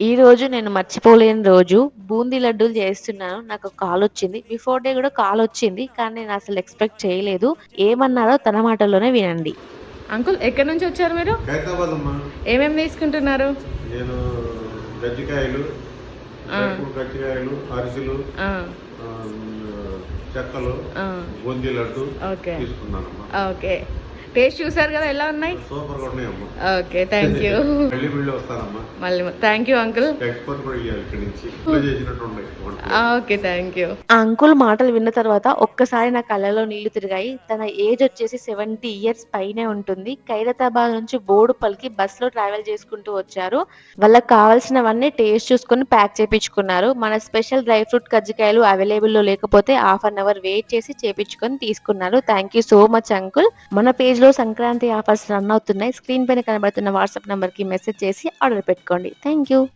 ఈ రోజు నేను మర్చిపోలేని రోజు. బూందీ లడ్డూలు చేస్తున్నాను. నాకు కాల్ వచ్చింది. బిఫోర్ డే కూడా కాల్ వచ్చింది. కానీ నేను అసలు ఎక్స్పెక్ట్ చేయలేదు. ఏమన్నారో తన మాటల్లోనే వినండి. అంకుల్ ఎక్కడి నుంచి వచ్చారు మీరు? హైదరాబాద్ అమ్మా. ఏమేమి తీసుకుంటున్నారు? నేను గజ్జికాయలు ఆ. గజ్జికాయలు అరిసెలు ఆ, ఆ, చెక్కలు ఆ, బూందీ లడ్డు ఓకే. తీసుకున్నానమ్మా. ఓకే. టేస్ట్ చూసారు కదా ఎలా ఉన్నాయి? సూపర్గా ఉన్నాయమ్మా ఓకే థ్యాంక్ యూ. మళ్ళీ thank you uncle. Okay thank you. Uncle మాటలు విన్న తర్వాత ఒక్కసారి నా కళ్ళలో నీళ్ళు తిరిగాయి. తన ఏజ్ వచ్చేసి సెవెంటీ ఇయర్స్ పైనే ఉంటుంది. ఖైరతాబాద్ నుంచి బోడుపల్లికి బస్లో ట్రావెల్ చేసుకుంటూ వచ్చారు. వాళ్ళకి కావాల్సినవన్నీ టేస్ట్ చూసుకొని ప్యాక్ చేపించుకున్నారు. మన స్పెషల్ డ్రై ఫ్రూట్ కజ్జికాయలు అవైలబుల్లో లేకపోతే హాఫ్ అన్ అవర్ వెయిట్ చేసి చేపించుకొని తీసుకున్నారు. Thank you so much uncle. మన పేజ్లో సంక్రాంతి ఆఫర్స్ రన్ అవుతున్నాయి. స్క్రీన్ పైన కనబడుతున్న వాట్సాప్ నెంబర్కి మెసేజ్ చేసి ఆర్డర్ పెట్టుకోండి. Thank you